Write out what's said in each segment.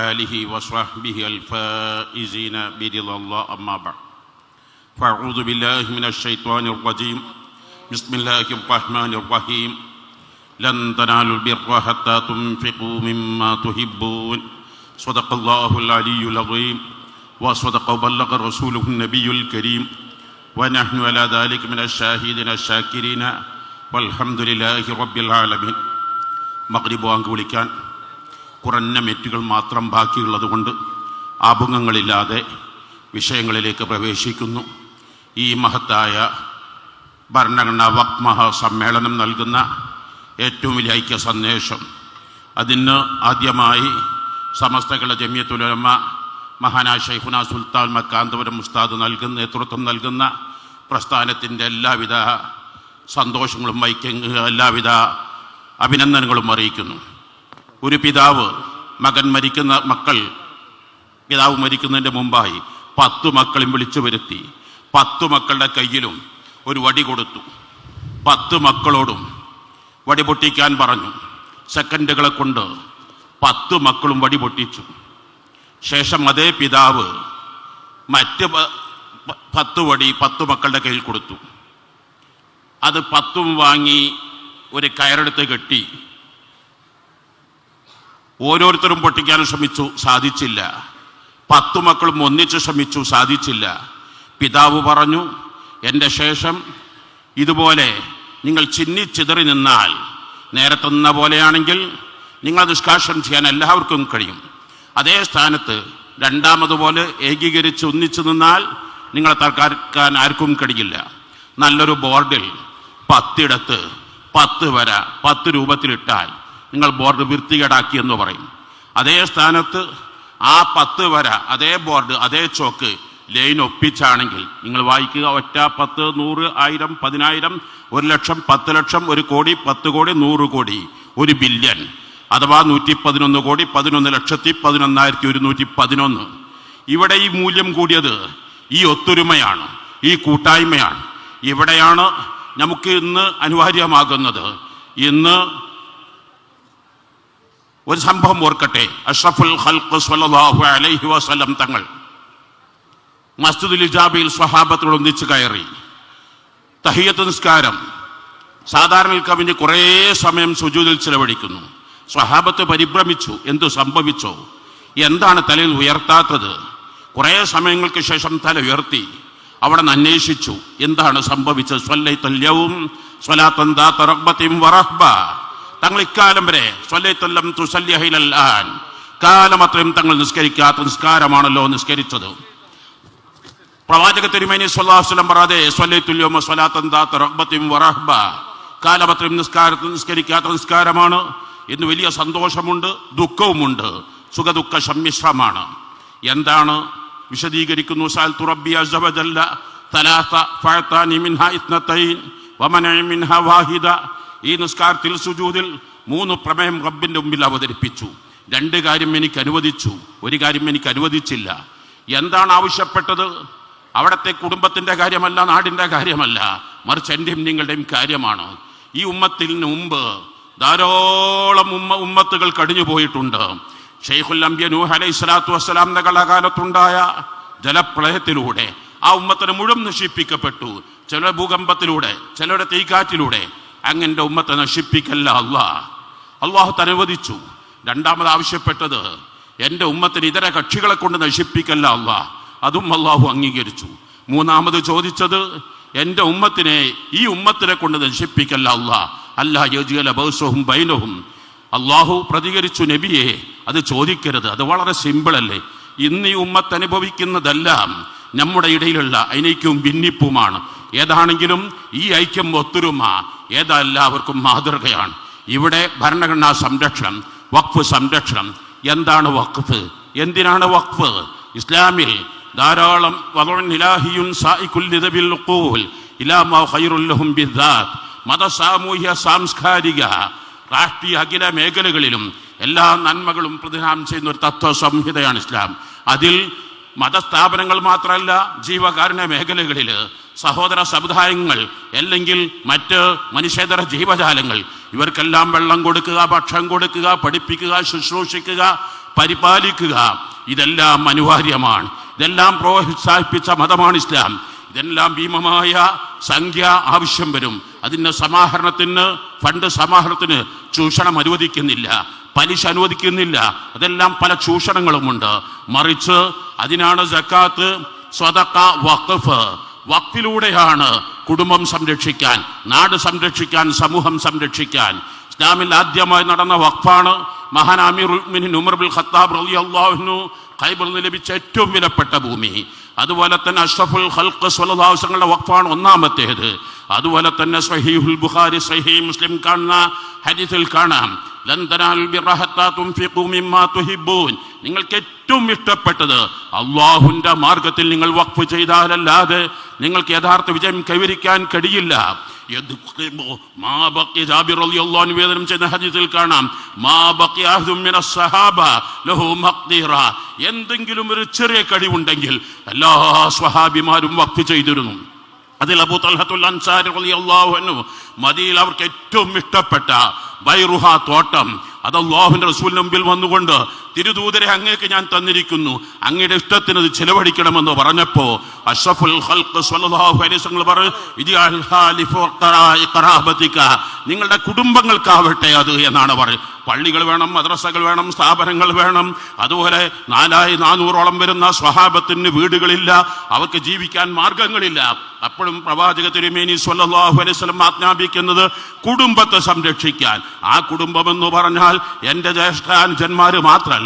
آله وصحبه الفائزين برضا الله أما بعد. فأعوذ بالله من الشيطان الرجيم. بسم الله الرحمن الرحيم. لن تنالوا البر حتى تنفقوا مما تحبون. صدق الله العلي العظيم. وصدق وبلغ رسوله النبي الكريم. ونحن على ذلك من الشاهدين الشاكرين. والحمد لله رب العالمين. مغرب وأنقولكان കുറഞ്ഞ മെറ്റുകൾ മാത്രം ബാക്കിയുള്ളതുകൊണ്ട് ആഭുഖങ്ങളില്ലാതെ വിഷയങ്ങളിലേക്ക് പ്രവേശിക്കുന്നു. ഈ മഹത്തായ ഭരണഘടനാ വക് മഹാ സമ്മേളനം നൽകുന്ന ഏറ്റവും വലിയ ഐക്യ സന്ദേശം. അതിന് ആദ്യമായി സമസ്തകളുടെ ജമിയത്തുലമ മഹാനാ ഷൈഖുന സുൽത്താൻ മക്കാന്തപുരം ഉസ്താദ് നൽകുന്ന നേതൃത്വം നൽകുന്ന പ്രസ്ഥാനത്തിന്റെ എല്ലാവിധ സന്തോഷങ്ങളും ഐക്യ എല്ലാവിധ അഭിനന്ദനങ്ങളും അറിയിക്കുന്നു. ഒരു പിതാവ് മകൻ മരിക്കുന്ന മക്കൾ പിതാവ് മരിക്കുന്നതിന്റെ മുമ്പായി പത്തു മക്കളും വിളിച്ചു വരുത്തി. പത്തു മക്കളുടെ കയ്യിലും ഒരു വടി കൊടുത്തു. പത്ത് മക്കളോടും വടി പൊട്ടിക്കാൻ പറഞ്ഞു. സെക്കൻഡുകളെ കൊണ്ട് പത്ത് മക്കളും വടി പൊട്ടിച്ചു. ശേഷം അതേ പിതാവ് മറ്റ് പത്ത് വടി പത്ത് മക്കളുടെ കയ്യിൽ കൊടുത്തു. അത് പത്തും വാങ്ങി ഒരു കയറെടുത്ത് കെട്ടി ഓരോരുത്തരും പൊട്ടിക്കാൻ ശ്രമിച്ചു സാധിച്ചില്ല. പത്തു മക്കളും ഒന്നിച്ച് ശ്രമിച്ചു സാധിച്ചില്ല. പിതാവ് പറഞ്ഞു എന്റെ ശേഷം ഇതുപോലെ നിങ്ങൾ ചിന്നി ചിതറി നിന്നാൽ നേരത്തെ നിന്ന പോലെയാണെങ്കിൽ നിങ്ങൾ നിഷ്കാഷം ചെയ്യാൻ എല്ലാവർക്കും കഴിയും. അതേ സ്ഥാനത്ത് രണ്ടാമതുപോലെ ഏകീകരിച്ച് ഒന്നിച്ചു നിന്നാൽ നിങ്ങളെ തർക്കാൻ ആർക്കും കഴിയില്ല. നല്ലൊരു ബോർഡിൽ പത്തിടത്ത് പത്ത് വര പത്ത് രൂപത്തിലിട്ടാൽ നിങ്ങൾ ബോർഡ് വൃത്തികേടാക്കി എന്ന് പറയും. അതേ സ്ഥാനത്ത് ആ പത്ത് വര അതേ ബോർഡ് അതേ ചോക്ക് ലൈൻ ഒപ്പിച്ചാണെങ്കിൽ നിങ്ങൾ വായിക്കുക ഒറ്റ പത്ത് നൂറ് ആയിരം പതിനായിരം ഒരു ലക്ഷം പത്ത് ലക്ഷം ഒരു കോടി പത്ത് കോടി നൂറ് കോടി ഒരു ബില്യൺ അഥവാ നൂറ്റി പതിനൊന്ന് കോടി പതിനൊന്ന് ലക്ഷത്തി പതിനൊന്നായിരത്തി ഒരുന്നൂറ്റി പതിനൊന്ന്. ഇവിടെ ഈ മൂല്യം കൂടിയത് ഈ ഒത്തൊരുമയാണ് ഈ കൂട്ടായ്മയാണ്. ഇവിടെയാണ് നമുക്ക് ഇന്ന് അനിവാര്യമാകുന്നത്. ഇന്ന് ഒരു സംഭവം ഓർക്കട്ടെ. അഷ്റഫുൽ ഖൽഖ് സല്ലല്ലാഹു അലൈഹി വസല്ലം തങ്ങൾ മസ്ജിദുൽ ഇജാബിയിൽ സ്വഹാബത്തോട് ഒന്നിച്ച് കയറി. തഹിയത്ത് നിസ്കാരം. സാധാരണ കവിഞ്ഞ് കുറേ സമയം സുജൂതിൽ ചിലവഴിക്കുന്നു. സ്വഹാബത്ത് പരിഭ്രമിച്ചു. എന്തു സംഭവിച്ചോ? എന്താണ് തലയിൽ ഉയർത്താത്തത്? കുറേ സമയങ്ങൾക്ക് ശേഷം തല ഉയർത്തി. അവിടെ നിന്ന് അന്വേഷിച്ചു. എന്താണ് സംഭവിച്ചത്? സ്വല്ലൈത്തല്യവും സ്വലാത്തൻ സ്വലാത്തന്താ തറബത്തിയും വറഹ്ബ. തങ്ങൾ ഇക്കാലം വരെ തുസല്യഹിലല്ലാൻ കാലം അത്രയും തങ്ങൾ നിസ്കരിക്കാത്ത നിസ്കാരമാണല്ലോ നിസ്കരിച്ചത്. പ്രവാചക തിരുമേനി സ്വല്ലാസ്ലം പറയാതെ സ്വല്ലത്തുല്യോമ സ്വലാത്തൻ വറഹ്ബ കാലമത്രയും നിസ്കാരത്തിൽ നിസ്കരിക്കാത്ത നിസ്കാരമാണ്. എന്ന് വലിയ സന്തോഷമുണ്ട് ദുഃഖവുമുണ്ട്. സുഖദുഃഖ സമ്മിശ്രമാണ്. എന്താണ് വിശദീകരിക്കുന്നു? സാൽ തലാത്ത വാഹിദ. ഈ നിസ്കാരത്തിൽ സുജൂതിൽ മൂന്ന് പ്രമേയം റബ്ബിന്റെ മുമ്പിൽ അവതരിപ്പിച്ചു. രണ്ട് കാര്യം എനിക്ക് അനുവദിച്ചു. ഒരു കാര്യം എനിക്ക് അനുവദിച്ചില്ല. എന്താണ് ആവശ്യപ്പെട്ടത്? അവിടത്തെ കുടുംബത്തിന്റെ കാര്യമല്ല നാടിന്റെ കാര്യമല്ല മറിച്ച് എന്റെയും നിങ്ങളുടെയും കാര്യമാണ്. ഈ ഉമ്മത്തിന് മുമ്പ് ധാരാളം ഉമ്മ ഉമ്മത്തുകൾ കടിഞ്ഞു പോയിട്ടുണ്ട് ഷെയ്ഖുൽ അംബിയ നൂഹ് അലൈഹി സ്വലാത്തു വസ്സലാം കലാകാലത്തുണ്ടായ ജലപ്രളയത്തിലൂടെ ആ ഉമ്മത്തിന് മുഴുവൻ നശിപ്പിക്കപ്പെട്ടു. ചില ഭൂകമ്പത്തിലൂടെ ചിലരുടെ തീക്കാറ്റിലൂടെ അങ്ങനെ ഉമ്മത്തെ നശിപ്പിക്കല്ല അള്ളാഹ് അള്ളാഹു തനുവദിച്ചു രണ്ടാമത് ആവശ്യപ്പെട്ടത് എന്റെ ഉമ്മത്തിന് ഇതര കക്ഷികളെ കൊണ്ട് നശിപ്പിക്കല്ല അള്ളാഹ് അതും അള്ളാഹു അംഗീകരിച്ചു. മൂന്നാമത് ചോദിച്ചത് എന്റെ ഉമ്മത്തിനെ ഈ ഉമ്മത്തിനെ കൊണ്ട് നശിപ്പിക്കല്ല അള്ളാഹ് അല്ലാ യോജികല ബൗസവും ബൈനവും അള്ളാഹു പ്രതികരിച്ചു നബിയെ അത് ചോദിക്കരുത്. അത് വളരെ സിമ്പിൾ അല്ലേ? ഇന്ന് ഈ ഉമ്മത്ത് അനുഭവിക്കുന്നതെല്ലാം നമ്മുടെ ഇടയിലുള്ള അനൈക്യവും ഭിന്നിപ്പുമാണ്. ഏതാണെങ്കിലും ഈ ഐക്യം ഒത്തൊരുമ ഏതാ എല്ലാവർക്കും മാതൃകയാണ്. ഇവിടെ ഭരണഘടനാ സംരക്ഷണം വഖഫ് സംരക്ഷണം. എന്താണ് വഖഫ്? എന്തിനാണ് വഖഫ്? ഇസ്ലാമിൽ ധാരാളം മത സാമൂഹ്യ സാംസ്കാരിക രാഷ്ട്രീയ അഖില മേഖലകളിലും എല്ലാ നന്മകളും പ്രതിദാനം ചെയ്യുന്ന ഒരു തത്വ സംഹിതയാണ് ഇസ്ലാം. അതിൽ മതസ്ഥാപനങ്ങൾ മാത്രമല്ല ജീവകാരുണ്യ മേഖലകളിൽ സഹോദര സമുദായങ്ങൾ അല്ലെങ്കിൽ മറ്റ് മനുഷ്യേതര ജീവജാലങ്ങൾ ഇവർക്കെല്ലാം വെള്ളം കൊടുക്കുക ഭക്ഷണം കൊടുക്കുക പഠിപ്പിക്കുക ശുശ്രൂഷിക്കുക പരിപാലിക്കുക. ഇതെല്ലാം അനിവാര്യമാണ്. ഇതെല്ലാം പ്രോത്സാഹിപ്പിച്ച മതമാണ് ഇസ്ലാം. ഇതെല്ലാം ഭീമമായ സംഖ്യ ആവശ്യം വരും. അതിന് സമാഹരണത്തിന് ഫണ്ട് സമാഹരണത്തിന് ചൂഷണം അനുവദിക്കുന്നില്ല. പലിശ അനുവദിക്കുന്നില്ല. അതെല്ലാം പല ചൂഷണങ്ങളുമുണ്ട്. മറിച്ച് അതിനാണ് ജക്കാത്ത് സ്വതക്ക വഖഫ് വഖഫിലൂടെയാണ് കുടുംബം സംരക്ഷിക്കാൻ നാട് സംരക്ഷിക്കാൻ സമൂഹം സംരക്ഷിക്കാൻ. ഇസ്ലാമിൽ ആദ്യമായി നടന്ന വഖഫാണ് മഹാൻ അമീർ ഉൽമിനി ഉമർ ബിൻ ഖത്താബ് റലി അള്ളാഹുനു ഖൈബറിൽ ലഭിച്ച ഏറ്റവും വിലപ്പെട്ട ഭൂമി. അതുപോലെ തന്നെ അഷ്റഫുൽ അലൈഹി വസല്ലമയുടെ വഖഫാണ് ഒന്നാമത്തേത്. അതുപോലെ തന്നെ സഹീഹുൽ ബുഖാരി സഹീ മുസ്ലിം കാണുന്ന ഹദീസിൽ കാണാം. നിങ്ങൾക്ക് ഏറ്റവും ഇഷ്ടപ്പെട്ടത് അള്ളാഹുന്റെ മാർഗത്തിൽ നിങ്ങൾ വഖഫ് ചെയ്താലല്ലാതെ നിങ്ങൾക്ക് യഥാർത്ഥ വിജയം കൈവരിക്കാൻ കഴിയില്ല. ചെയ്യുന്ന ഹദീസിൽ കാണാം. എന്തെങ്കിലും ഒരു ചെറിയ കഴിവുണ്ടെങ്കിൽ എല്ലാ സ്വഹാബിമാരും വഖഫ് ചെയ്തിരുന്നു. അതിൽ അബൂ തൽഹത്തുൽ അൻസാരി മദീനയിൽ അവർക്ക് ഏറ്റവും ഇഷ്ടപ്പെട്ട ബൈറുഹ തോട്ടം. അത് അള്ളാഹുവിന്റെ റസൂലിന് മുമ്പിൽ വന്നുകൊണ്ട് തിരുദൂതരെ അങ്ങേക്ക് ഞാൻ തന്നിരിക്കുന്നു. അങ്ങയുടെ ഇഷ്ടത്തിന് അത് ചെലവഴിക്കണമെന്ന് പറഞ്ഞപ്പോ നിങ്ങളുടെ കുടുംബങ്ങൾക്കാവട്ടെ അത് എന്നാണ് പറയുന്നത് പള്ളികൾ വേണം മദ്രസകൾ വേണം സ്ഥാപനങ്ങൾ വേണം. അതുപോലെ നാലായി നാനൂറോളം വരുന്ന സ്വഹാബത്തിന് വീടുകളില്ല. അവർക്ക് ജീവിക്കാൻ മാർഗങ്ങളില്ല. അപ്പോഴും പ്രവാചക തിരുമേനി സ്വല്ലല്ലാഹു അലൈഹി വസല്ലം ആജ്ഞാപിക്കുന്നത് കുടുംബത്തെ സംരക്ഷിക്കാൻ. ആ കുടുംബം എന്ന് പറഞ്ഞാൽ എന്റെ ജ്യേഷ്ഠാനുജന്മാർ മാത്രമല്ല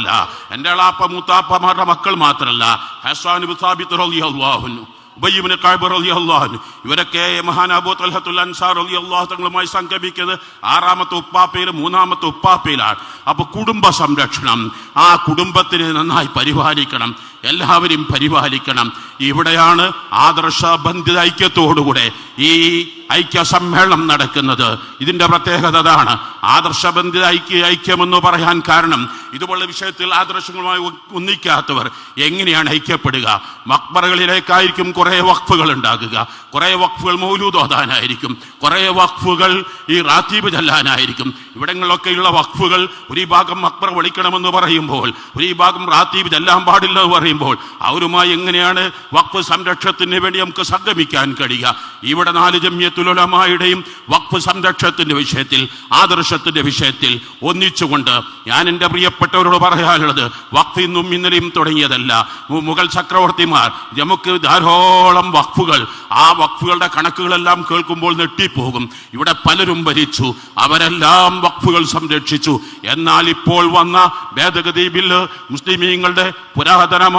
എന്റെ അളാപ്പ മൂത്താപ്പമാരുടെ മക്കൾ മാത്രമല്ല ഹസാൻ ബിൻ സാബിത്ത് റളിയല്ലാഹു അൻഹു ഉബയ്യിബ്നു കഅബ് റളിയല്ലാഹു ഇവരൊക്കെ മഹാൻ അബൂ തൽഹത്തുൽ അൻസാർ റളിയല്ലാഹു തങ്ങളുമായി സംഗമിക്കുന്നത് ആറാമത്തെ ഉപ്പാപ്പയിൽ മൂന്നാമത്തെ ഉപ്പാപ്പയിലാണ്. അപ്പൊ കുടുംബ സംരക്ഷണം ആ കുടുംബത്തിനെ നന്നായി പരിപാലിക്കണം. എല്ലാവരും പരിപാലിക്കണം. ഇവിടെയാണ് ആദർശ ബന്ധിത ഐക്യത്തോടുകൂടെ ഈ ഐക്യ സമ്മേളനം നടക്കുന്നത്. ഇതിന്റെ പ്രത്യേകത അതാണ്. ആദർശബന്ധിത ഐക്യ ഐക്യമെന്ന് പറയാൻ കാരണം ഇതുപോലുള്ള വിഷയത്തിൽ ആദർശങ്ങളുമായി ഒന്നിക്കാത്തവർ എങ്ങനെയാണ് ഐക്യപ്പെടുക? മക്ബറകളിലേക്കായിരിക്കും കുറേ വഖഫുകൾ ഉണ്ടാകുക. കുറേ വഖഫുകൾ മൗലൂദോദാനായിരിക്കും കുറെ വഖഫുകൾ ഈ റാത്തീബ് ചെല്ലാനായിരിക്കും. ഇവിടങ്ങളിലൊക്കെയുള്ള വഖഫുകൾ ഒരു ഭാഗം മക്ബറ വിളിക്കണമെന്ന് പറയുമ്പോൾ ഒരു ഭാഗം റാത്തീബ് ചെല്ലാൻ പാടില്ല എന്ന് പറയുമ്പോൾ അവരുമായി എങ്ങനെയാണ് വഖഫ് സംരക്ഷണത്തിന് വേണ്ടി നമുക്ക് സംഗമിക്കാൻ കഴിയുക? ഇവിടെ നാല് ജമ്യത്തുലമായുടെയും വഖഫ് സംരക്ഷണത്തിന്റെ വിഷയത്തിൽ ആദർശത്തിന്റെ വിഷയത്തിൽ ഒന്നിച്ചുകൊണ്ട് ഞാൻ എന്റെ പ്രിയപ്പെട്ടവരോട് പറയാനുള്ളത് വഖഫ് ഇന്നും ഇന്നലെയും തുടങ്ങിയതല്ല. മുഗൾ ചക്രവർത്തിമാർ നമുക്ക് ധാരോളം വഖഫുകൾ ആ വഖഫുകളുടെ കണക്കുകളെല്ലാം കേൾക്കുമ്പോൾ നെട്ടിപ്പോകും ഇവിടെ പലരും ഭരിച്ചു അവരെല്ലാം വഖഫുകൾ സംരക്ഷിച്ചു. എന്നാൽ ഇപ്പോൾ വന്ന ഭേദഗതി ബില്ല് മുസ്ലിമീങ്ങളുടെ പുരാതനമായ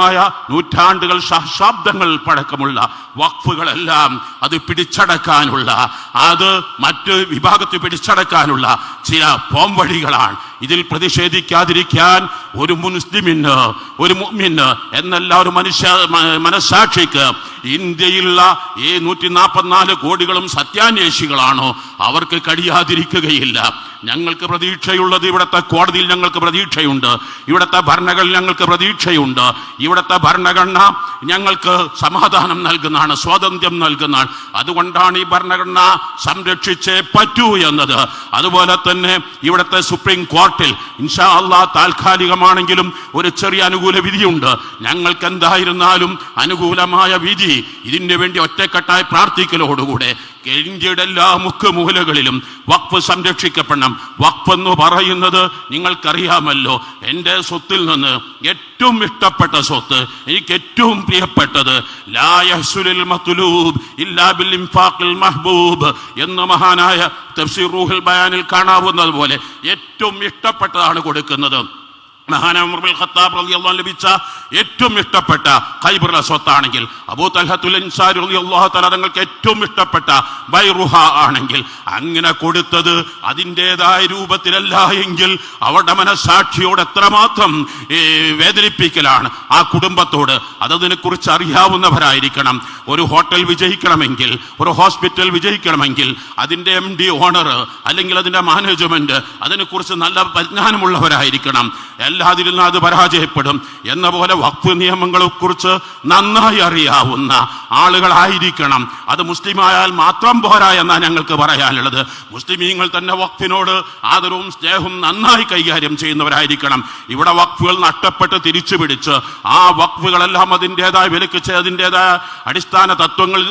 നൂറ്റാണ്ടുകൾ സഹശാബ്ദങ്ങൾ പഴക്കമുള്ള വഖഫുകളെല്ലാം അത് പിടിച്ചടക്കാനുള്ള അത് മറ്റ് വിഭാഗത്തിൽ പിടിച്ചടക്കാനുള്ള ചില പോംവഴികളാണ് ഇതിൽ പ്രതിഷേധിക്കാതിരിക്കാൻ ഒരു മുസ്ലിമിന് ഒരു മുഅ്മിന് എന്നല്ല ഒരു മനുഷ്യ മനസാക്ഷിക്ക് ഇന്ത്യയിലുള്ള ഈ നൂറ്റി നാൽപ്പത്തിനാല് കോടികളും സത്യാന്വേഷികളാണോ അവർക്ക് കഴിയാതിരിക്കുകയില്ല. ഞങ്ങൾക്ക് പ്രതീക്ഷയുള്ളത് ഇവിടുത്തെ കോടതിയിൽ ഞങ്ങൾക്ക് പ്രതീക്ഷയുണ്ട്. ഇവിടുത്തെ ഭരണഘടന ഞങ്ങൾക്ക് പ്രതീക്ഷയുണ്ട്. ഇവിടുത്തെ ഭരണഘടന ഞങ്ങൾക്ക് സമാധാനം നൽകുന്നതാണ് സ്വാതന്ത്ര്യം നൽകുന്നതാണ്. അതുകൊണ്ടാണ് ഈ ഭരണഘടന സംരക്ഷിച്ചേ പറ്റൂ എന്നത്. അതുപോലെ തന്നെ ഇവിടുത്തെ സുപ്രീം കോർട്ടിൽ ഇൻഷാ അള്ളാ താൽക്കാലികമാണെങ്കിലും ഒരു ചെറിയ അനുകൂല വിധിയുണ്ട്. ഞങ്ങൾക്ക് എന്തായിരുന്നാലും അനുകൂലമായ വിധി ഇതിനു വേണ്ടി ഒറ്റക്കെട്ടായി പ്രാർത്ഥിക്കലോടുകൂടെ. ഇന്ത്യയുടെ എല്ലാ മുക്കുമൂലകളിലും വഖഫ് സംരക്ഷിക്കപ്പെടണം. വഖഫ് എന്ന് പറയുന്നത് നിങ്ങൾക്കറിയാമല്ലോ എന്റെ സ്വത്തിൽ നിന്ന് ഏറ്റവും ഇഷ്ടപ്പെട്ട സ്വത്ത് എനിക്ക് ഏറ്റവും പ്രിയപ്പെട്ടത് ലാ യഹ്സുലുൽ മത്ലൂബ് ഇല്ലാ ബിൽ ഇൻഫാഖിൽ മഹ്ബൂബ് എന്ന് മഹാനായ തഫ്സീർ റൂഹുൽ ബയാനിൽ കാണാവുന്നത് പോലെ ഏറ്റവും ഇഷ്ടപ്പെട്ടതാണ് കൊടുക്കുന്നത്. ബിൻ ഖത്താബ് റളിയല്ലാഹു ലഭിച്ച ഏറ്റവും ഇഷ്ടപ്പെട്ട ഖൈബറിലെ സ്വത്താണെങ്കിൽ അബൂ തൽഹത്തുൽ അൻസാരി റളിയല്ലാഹു തആല തങ്ങൾക്ക് ഏറ്റവും ഇഷ്ടപ്പെട്ട ബൈറുഹ ആണെങ്കിൽ അങ്ങനെ കൊടുത്തത് അതിന്റെതായ രൂപത്തിലല്ല എങ്കിൽ അവരുടെ മനസാക്ഷിയോട് എത്രമാത്രം വേദനിപ്പിക്കലാണ്. ആ കുടുംബത്തോട് അതതിനെ കുറിച്ച് അറിയാവുന്നവരായിരിക്കണം. ഒരു ഹോട്ടൽ വിജയിക്കണമെങ്കിൽ ഒരു ഹോസ്പിറ്റൽ വിജയിക്കണമെങ്കിൽ അതിന്റെ എം ഡി ഓണർ അല്ലെങ്കിൽ അതിന്റെ മാനേജ്മെന്റ് അതിനെക്കുറിച്ച് നല്ല പരിജ്ഞാനമുള്ളവരായിരിക്കണം. അല്ലാതിരുന്ന അത് പരാജയപ്പെടും എന്ന പോലെ വഖഫ് നിയമങ്ങളെ കുറിച്ച് നന്നായി അറിയാവുന്ന ആളുകളായിരിക്കണം. അത് മുസ്ലിമായാൽ മാത്രം പോരാ എന്നാണ് ഞങ്ങൾക്ക് പറയാനുള്ളത്. മുസ്ലിമീങ്ങൾ തന്നെ വഖഫിനോട് ആദരവും സ്നേഹവും നന്നായി കൈകാര്യം ചെയ്യുന്നവരായിരിക്കണം. ഇവിടെ വഖഫുകൾ നഷ്ടപ്പെട്ട് തിരിച്ചു പിടിച്ച് ആ വഖഫുകളെല്ലാം അതിന്റെതായ വിലക്ക് അതിന്റെതായ അടിസ്ഥാന തത്വങ്ങൾ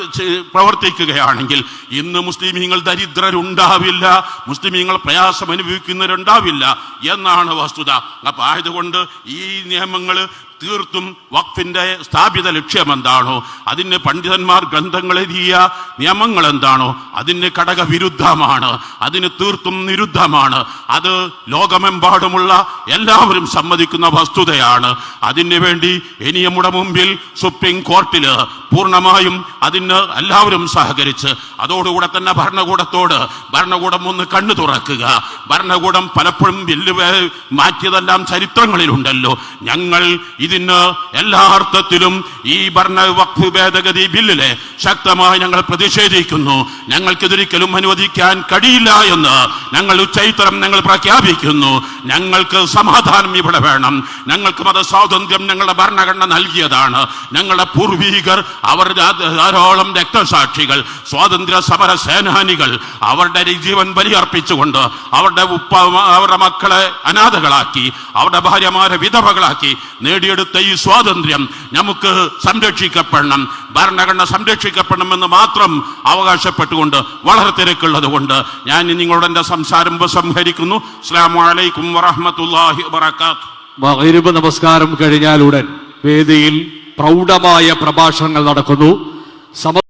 പ്രവർത്തിക്കുകയാണെങ്കിൽ ഇന്ന് മുസ്ലിമീങ്ങൾ ദരിദ്രരുണ്ടാവില്ല മുസ്ലിമീങ്ങൾ പ്രയാസം അനുഭവിക്കുന്നവരുണ്ടാവില്ല എന്നാണ് വസ്തുത. അപ്പൊ ആയതുകൊണ്ട് ഈ നിയമങ്ങൾ തീർത്തും വഖഫിന്റെ സ്ഥാപിത ലക്ഷ്യം എന്താണോ അതിന് പണ്ഡിതന്മാർ ഗ്രന്ഥങ്ങൾ എഴുതിയ നിയമങ്ങൾ എന്താണോ അതിന് ഘടകവിരുദ്ധമാണ് അതിന് തീർത്തും നിരുദ്ധമാണ്. അത് ലോകമെമ്പാടുമുള്ള എല്ലാവരും സമ്മതിക്കുന്ന വസ്തുതയാണ്. അതിനു വേണ്ടി ഇനി നമ്മുടെ മുമ്പിൽ സുപ്രീം കോർട്ടിൽ പൂർണമായും അതിന് എല്ലാവരും സഹകരിച്ച് അതോടുകൂടെ തന്നെ ഭരണകൂടത്തോട് ഭരണകൂടം ഒന്ന് കണ്ണു തുറക്കുക. ഭരണകൂടം പലപ്പോഴും ബില്ല് മാറ്റിയതെല്ലാം മാറ്റിയതെല്ലാം ചരിത്രങ്ങളിലുണ്ടല്ലോ. ഞങ്ങൾ ഇതിന് എല്ലാ അർത്ഥത്തിലും ഈ ഭരണ വഖഫ് ഭേദഗതി ബില്ലിലെ ശക്തമായി ഞങ്ങൾ പ്രതിഷേധിക്കുന്നു. ഞങ്ങൾക്കിതൊരിക്കലും അനുവദിക്കാൻ കഴിയില്ല എന്ന് ഞങ്ങൾ ഉച്ചൈത്തരം ഞങ്ങൾ പ്രഖ്യാപിക്കുന്നു. ഞങ്ങൾക്ക് സമാധാനം ഇവിടെ വേണം. ഞങ്ങൾക്ക് മതസ്വാതന്ത്ര്യം ഞങ്ങളുടെ ഭരണഘടന നൽകിയതാണ്. ഞങ്ങളുടെ പൂർവീകർ അവർ ധാരാളം രക്തസാക്ഷികൾ സ്വാതന്ത്ര്യ സമര സേനാനികൾ അവരുടെ ജീവൻ ബലിയർപ്പിച്ചുകൊണ്ട് അവരുടെ ഉപ്പ അവരുടെ മക്കളെ അനാഥകളാക്കി അവരുടെ ഭാര്യമാരെ വിധവകളാക്കി നേടിയെടുത്ത ഈ സ്വാതന്ത്ര്യം നമുക്ക് സംരക്ഷിക്കപ്പെടണം ഭരണഘടന സംരക്ഷിക്കപ്പെടണമെന്ന് മാത്രം അവകാശപ്പെട്ടുകൊണ്ട് വളരെ തിരക്കുള്ളത് കൊണ്ട് ഞാൻ നിങ്ങളോട് എന്റെ സംസാരം ഉപസംഹരിക്കുന്നു. അസ്ലാമലൈക്കും വറഹമത്തല്ലാഹി മകരിബ് നമസ്കാരം കഴിഞ്ഞാലുടൻ വേദിയിൽ പ്രൗഢമായ പ്രഭാഷണങ്ങൾ നടക്കുന്നു. സമ